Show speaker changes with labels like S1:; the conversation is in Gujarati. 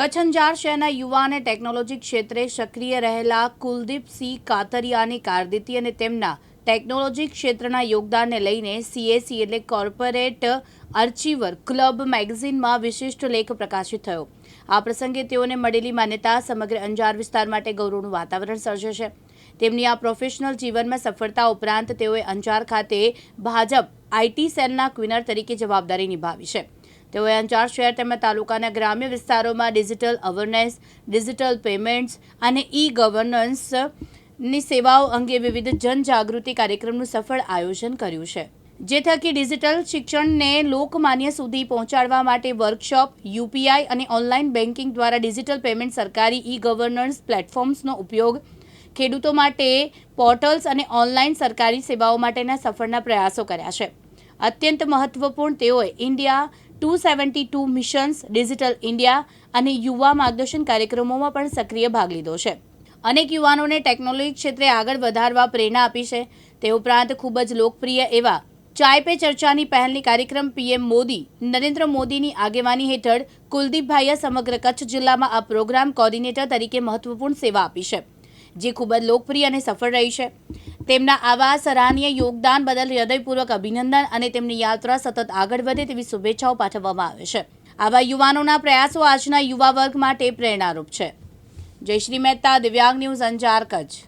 S1: કચ્છ અંજાર શહેરના યુવા અને ટેકનોલોજી ક્ષેત્રે સક્રિય રહેલા કુલદીપસિંહ કાતરિયાની કારકિર્દી અને તેમના ટેકનોલોજી ક્ષેત્રના યોગદાનને લઈને સીએસી એટલે કોર્પોરેટ અર્ચીવર ક્લબ મેગેઝિનમાં વિશિષ્ટ લેખ પ્રકાશિત થયો. આ પ્રસંગે તેઓને મળેલી માન્યતા સમગ્ર અંજાર વિસ્તાર માટે ગૌરવનું વાતાવરણ સર્જે છે તેમની આ પ્રોફેશનલ જીવનમાં સફળતા ઉપરાંત તેઓએ અંજાર ખાતે ભાજપ આઈટી સેલના ક્વિનર તરીકે જવાબદારી નિભાવી છે. તેઓએ અંજાર શહેર તેમજ તાલુકાના ગ્રામ્ય વિસ્તારોમાં ડિજિટલ અવેરનેસ, ડિજિટલ પેમેન્ટ્સ અને ઈ ગવર્નન્સની સેવાઓ અંગે વિવિધ જનજાગૃતિ કાર્યક્રમનું સફળ આયોજન કર્યું છે. જે થકી ડિજિટલ શિક્ષણને લોકમાન્ય સુધી પહોંચાડવા માટે વર્કશોપ, યુપીઆઈ અને ઓનલાઈન બેન્કિંગ દ્વારા ડિજિટલ પેમેન્ટ સરકારી ઈ ગવર્નન્સ પ્લેટફોર્મ્સનો ઉપયોગ ખેડૂતો માટે પોર્ટલ્સ અને ઓનલાઈન સરકારી સેવાઓ માટેના સફળના પ્રયાસો કર્યા છે. અત્યંત મહત્વપૂર્ણ તેઓએ India two seventy two missions digital India અને યુવા માર્ગદર્શન કાર્યક્રમોમાં પણ સક્રિય ભાગ લીધો છે. અનેક યુવાનોને ટેકનોલોજી ક્ષેત્રે આગળ વધારવા પ્રેરણા આપી છે. તે ઉપરાંત ખૂબ જ લોકપ્રિય એવા ચાય પે ચર્ચાની પહેલની કાર્યક્રમ પીએમ મોદી, નરેન્દ્ર મોદીની આગેવાની હેઠળ કુલદીપભાઈએ સમગ્ર કચ્છ જિલ્લામાં આ પ્રોગ્રામ કોર્ડિનેટર તરીકે મહત્વપૂર્ણ સેવા આપી છે, જે ખૂબ જ લોકપ્રિય અને સફળ રહી છે. તેમના આવા સરાહનીય યોગદાન બદલ હૃદયપૂર્વક અભિનંદન અને તેમની યાત્રા સતત આગળ વધે તેવી શુભેચ્છાઓ પાઠવવામાં આવે છે. આવા યુવાનોના પ્રયાસો આજના યુવા વર્ગ માટે પ્રેરણારૂપ છે. જયશ્રી મહેતા, દિવ્યાંગ ન્યૂઝ અંજાર કચ્છ.